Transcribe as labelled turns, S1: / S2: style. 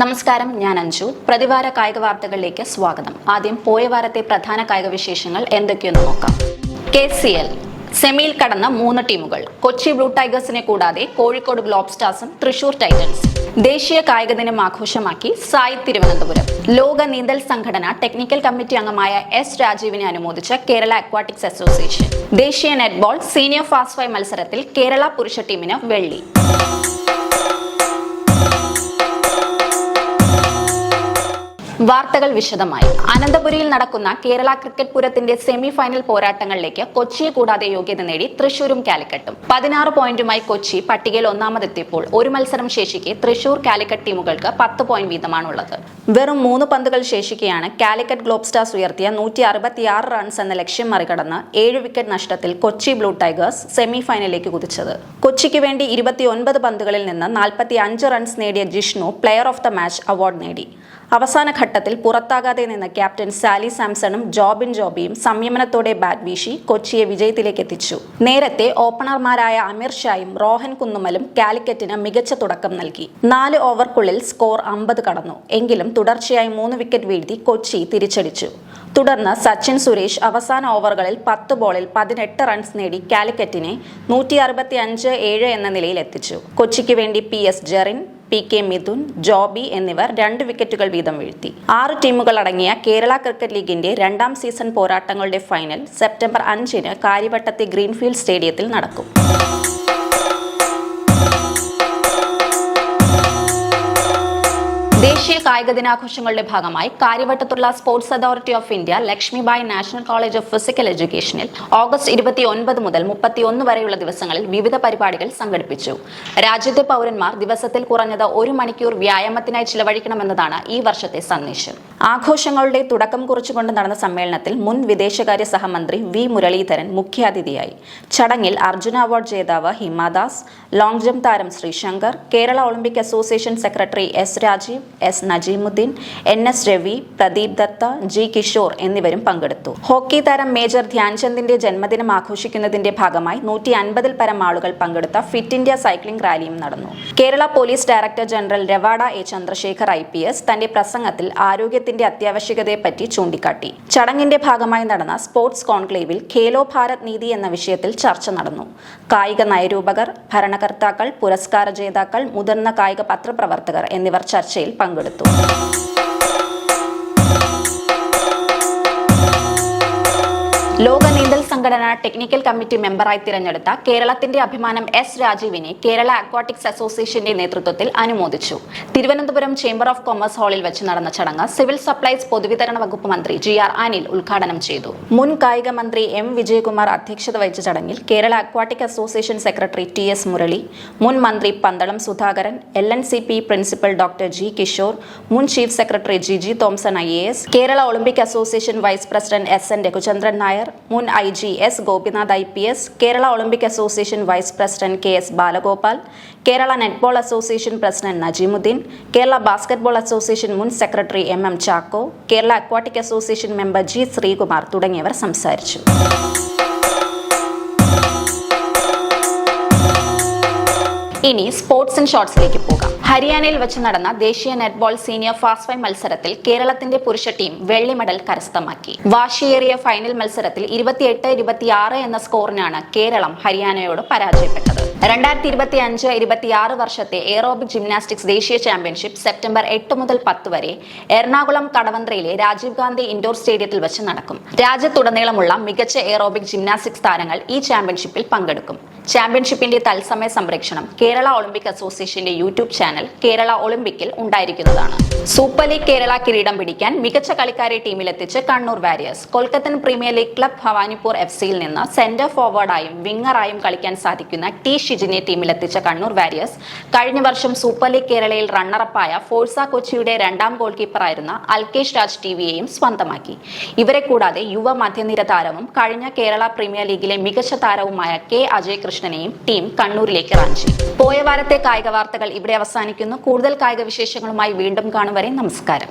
S1: നമസ്കാരം ഞാൻ അഞ്ജു. പ്രതിവാര കായിക വാർത്തകളിലേക്ക് സ്വാഗതം. ആദ്യം പോയ വാരത്തെ പ്രധാന കായിക വിശേഷങ്ങൾ എന്തൊക്കെയെന്ന് നോക്കാം. കെ സി എൽ സെമിയിൽ കടന്ന മൂന്ന് ടീമുകൾ. കൊച്ചി ബ്ലൂ ടൈഗേഴ്സിനെ കൂടാതെ കോഴിക്കോട് ഗ്ലോബ് സ്റ്റാർസും തൃശൂർ ടൈറ്റൻസ്. ദേശീയ കായിക ദിനം ആഘോഷമാക്കി സായി തിരുവനന്തപുരം. ലോക നീന്തൽ സംഘടന ടെക്നിക്കൽ കമ്മിറ്റി അംഗമായ എസ് രാജീവിനെ അനുമോദിച്ച കേരള അക്വാട്ടിക്സ് അസോസിയേഷൻ. ദേശീയ നെറ്റ്ബോൾ സീനിയർ ഫാസ്റ്റ് ഫൈവ് മത്സരത്തിൽ കേരള പുരുഷ ടീമിന് വെള്ളി. വാർത്തകൾ വിശദമായി. അനന്തപുരിയിൽ നടക്കുന്ന കേരള ക്രിക്കറ്റ് പുരത്തിന്റെ സെമി ഫൈനൽ പോരാട്ടങ്ങളിലേക്ക് കൊച്ചിയെ കൂടാതെ യോഗ്യത നേടി തൃശൂരും കാലിക്കട്ടും. പതിനാറ് പോയിന്റുമായി കൊച്ചി പട്ടികയിൽ ഒന്നാമതെത്തിയപ്പോൾ ഒരു മത്സരം ശേഷിക്കെ തൃശൂർ കാലിക്കറ്റ് ടീമുകൾക്ക് പത്ത് പോയിന്റ് വീതമാണുള്ളത്. വെറും മൂന്ന് പന്തുകൾ ശേഷിക്കെയാണ് കാലിക്കറ്റ് ഗ്ലോബ് സ്റ്റാർസ് ഉയർത്തിയ നൂറ്റി അറുപത്തിയാറ് റൺസ് എന്ന ലക്ഷ്യം മറികടന്ന് ഏഴ് വിക്കറ്റ് നഷ്ടത്തിൽ കൊച്ചി ബ്ലൂ ടൈഗേഴ്സ് സെമി ഫൈനലിലേക്ക് കുതിച്ചത്. കൊച്ചിക്ക് വേണ്ടി ഇരുപത്തിയൊൻപത് പന്തുകളിൽ നിന്ന് നാൽപ്പത്തി അഞ്ച് റൺസ് നേടിയ Jishnu player of the match award നേടി. അവസാന ഘട്ടത്തിൽ പുറത്താകാതെ നിന്ന ക്യാപ്റ്റൻ സാലി സാംസണും ജോബിൻ ജോബിയും സംയമനത്തോടെ ബാറ്റ് വീശി കൊച്ചിയെ വിജയത്തിലേക്ക് എത്തിച്ചു. നേരത്തെ ഓപ്പണർമാരായ അമീർ ഷായും റോഹൻ കുന്നുമലും കാലിക്കറ്റിന് മികച്ച തുടക്കം നൽകി. നാല് ഓവർക്കുള്ളിൽ സ്കോർ അമ്പത് കടന്നു. എങ്കിലും തുടർച്ചയായി മൂന്ന് വിക്കറ്റ് വീഴ്ത്തി കൊച്ചി തിരിച്ചടിച്ചു. തുടർന്ന് സച്ചിൻ സുരേഷ് അവസാന ഓവറുകളിൽ പത്ത് ബോളിൽ പതിനെട്ട് റൺസ് നേടി കാലിക്കറ്റിനെ നൂറ്റി അറുപത്തി അഞ്ച് ഏഴ് എന്ന നിലയിൽ എത്തിച്ചു കൊച്ചിക്ക് വേണ്ടി P S Jerin P K Mithun Joby എന്നിവർ രണ്ട് വിക്കറ്റുകൾ വീതം വീഴ്ത്തി. ആറ് ടീമുകൾ അടങ്ങിയ കേരള ക്രിക്കറ്റ് ലീഗിന്റെ രണ്ടാം സീസൺ പോരാട്ടങ്ങളുടെ ഫൈനൽ സെപ്റ്റംബർ അഞ്ചിന് കാര്യവട്ടത്തെ ഗ്രീൻഫീൽഡ് സ്റ്റേഡിയത്തിൽ നടക്കും. ദേശീയ കായിക ദിനാഘോഷങ്ങളുടെ ഭാഗമായി കാര്യവട്ടത്തുള്ള sports authority of India Lakshmibai national college of physical എഡ്യൂക്കേഷനിൽ August ഇരുപത്തി ഒൻപത് മുതൽ മുപ്പത്തിയൊന്ന് വരെയുള്ള ദിവസങ്ങളിൽ വിവിധ പരിപാടികൾ സംഘടിപ്പിച്ചു. രാജ്യത്തെ പൗരന്മാർ ദിവസത്തിൽ കുറഞ്ഞത് ഒരു മണിക്കൂർ വ്യായാമത്തിനായി ചിലവഴിക്കണമെന്നതാണ് ഈ വർഷത്തെ സന്ദേശം. ആഘോഷങ്ങളുടെ തുടക്കം കുറിച്ചുകൊണ്ട് നടന്ന സമ്മേളനത്തിൽ മുൻ വിദേശകാര്യ സഹമന്ത്രി വി മുരളീധരൻ മുഖ്യാതിഥിയായി. ചടങ്ങിൽ അർജുന അവാർഡ് ജേതാവ് ഹിമാദാസ് ലോങ് ജംപ് താരം Sreeshankar Kerala Olympic association secretary S Rajeev S Najeemuddin N S Ravi Pradeep Datta G Kishore എന്നിവരും പങ്കെടുത്തു. ഹോക്കി താരം മേജർ ധ്യാൻചന്ദിന്റെ ജന്മദിനം ആഘോഷിക്കുന്നതിന്റെ ഭാഗമായി നൂറ്റി അൻപതിൽ പരം ആളുകൾ പങ്കെടുത്ത ഫിറ്റ് ഇന്ത്യ സൈക്ലിംഗ് റാലിയും നടന്നു. Kerala police director general Ravada A Chandrasekhar I P S തന്റെ പ്രസംഗത്തിൽ ആരോഗ്യത്തിന്റെ അത്യാവശ്യകതയെപ്പറ്റി ചൂണ്ടിക്കാട്ടി. ചടങ്ങിന്റെ ഭാഗമായി നടന്ന സ്പോർട്സ് കോൺക്ലേവിൽ ഖേലോ ഭാരത് നീതി എന്ന വിഷയത്തിൽ ചർച്ച നടന്നു. കായിക നയരൂപകർ ഭരണകർത്താക്കൾ പുരസ്കാര ജേതാക്കൾ മുതിർന്ന കായിക പത്രപ്രവർത്തകർ എന്നിവർ ചർച്ചയിൽ പങ്കെടുത്തു. ലോക നീന്തൽ സംഘടന ടെക്നിക്കൽ കമ്മിറ്റി മെമ്പറായി തിരഞ്ഞെടുത്ത കേരളത്തിന്റെ അഭിമാനം എസ് രാജീവിനെ കേരള അക്വാട്ടിക്സ് അസോസിയേഷന്റെ നേതൃത്വത്തിൽ അനുമോദിച്ചു. തിരുവനന്തപുരം ചേംബർ ഓഫ് കൊമേഴ്സ് ഹാളിൽ വെച്ച് നടന്ന ചടങ്ങ് സിവിൽ സപ്ലൈസ് പൊതുവിതരണ വകുപ്പ് മന്ത്രി ജി ആർ അനിൽ ഉദ്ഘാടനം ചെയ്തു. മുൻ കായിക മന്ത്രി എം വിജയകുമാർ അധ്യക്ഷത വഹിച്ച ചടങ്ങിൽ Kerala aquatic association secretary T S Murali മുൻ മന്ത്രി Pandalam Sudhakaran L N C P principal doctor G Kishore മുൻ chief secretary G G Thomson I A S Kerala Olympic association vice president S N Raghuchandran Nair മുൻ I G S Gopinath I P S Kerala Olympic association vice president K S Balagopal Kerala netball association president Najeemuddin Kerala basketball association മുൻ secretary M M Chacko Kerala aquatic association member G Sreekumar തുടങ്ങിയവർ സംസാരിച്ചു. ഇനി sports and ഷോർട്സിലേക്ക് പോകാം. ഹരിയാനയിൽ വെച്ച് നടന്ന ദേശീയ netball senior fast five മത്സരത്തിൽ കേരളത്തിന്റെ പുരുഷ ടീം വെള്ളി മെഡൽ കരസ്ഥമാക്കി. വാശിയേറിയ ഫൈനൽ മത്സരത്തിൽ ഇരുപത്തിയെട്ട് ഇരുപത്തിയാറ് എന്ന സ്കോറിനാണ് കേരളം ഹരിയാനയോട് പരാജയപ്പെട്ടത്. രണ്ടായിരത്തി ഇരുപത്തി അഞ്ച് ഇരുപത്തിയാറ് വർഷത്തെ എയറോബിക് ജിംനാസ്റ്റിക്സ് ദേശീയ ചാമ്പ്യൻഷിപ്പ് സെപ്റ്റംബർ എട്ട് മുതൽ പത്ത് വരെ എറണാകുളം കടവന്ത്രയിലെ രാജീവ് ഗാന്ധി ഇൻഡോർ സ്റ്റേഡിയത്തിൽ വെച്ച് നടക്കും. രാജ്യത്തുടനീളമുള്ള മികച്ച എയറോബിക് ജിംനാസ്റ്റിക്സ് താരങ്ങൾ ഈ ചാമ്പ്യൻഷിപ്പിൽ പങ്കെടുക്കും. ചാമ്പ്യൻഷിപ്പിന്റെ തത്സമയ സംപ്രേക്ഷണം കേരള ഒളിമ്പിക് അസോസിയേഷന്റെ യൂട്യൂബ് ചാനൽ കേരള ഒളിമ്പിക്കിൽ ഉണ്ടായിരിക്കുന്നതാണ്. സൂപ്പർ ലീഗ് കേരള കിരീടം പിടിക്കാൻ മികച്ച കളിക്കാരെ ടീമിലെത്തിച്ച് Kannur Warriors കൊൽക്കത്തൻ premier league club Bhawanipore F സിയിൽ നിന്ന് സെന്റർ ഫോർവേഡായും വിങ്ങറായും കളിക്കാൻ സാധിക്കുന്ന ടി ഷിജിനെ ടീമിലെത്തിച്ച കണ്ണൂർ വാരിയേഴ്സ് കഴിഞ്ഞ വർഷം സൂപ്പർ ലീഗ് കേരളയിൽ റണ്ണറപ്പായ ഫോഴ്സ കൊച്ചിയുടെ രണ്ടാം ഗോൾ കീപ്പറായിരുന്ന അൽകേഷ് രാജ് ടിവിയെയും സ്വന്തമാക്കി. ഇവരെ കൂടാതെ യുവ മധ്യനിര താരവും കഴിഞ്ഞ കേരള പ്രീമിയർ ലീഗിലെ മികച്ച താരവുമായ കെ അജയ് കൃഷ്ണനെയും ടീം കണ്ണൂരിലേക്ക് റാഞ്ചി പോയ വാരത്തെ കായിക വാർത്തകൾ ഇവിടെ അവസാനിക്കുന്നു. കൂടുതൽ കായിക വിശേഷങ്ങളുമായി വീണ്ടും കാണും വരെ നമസ്കാരം.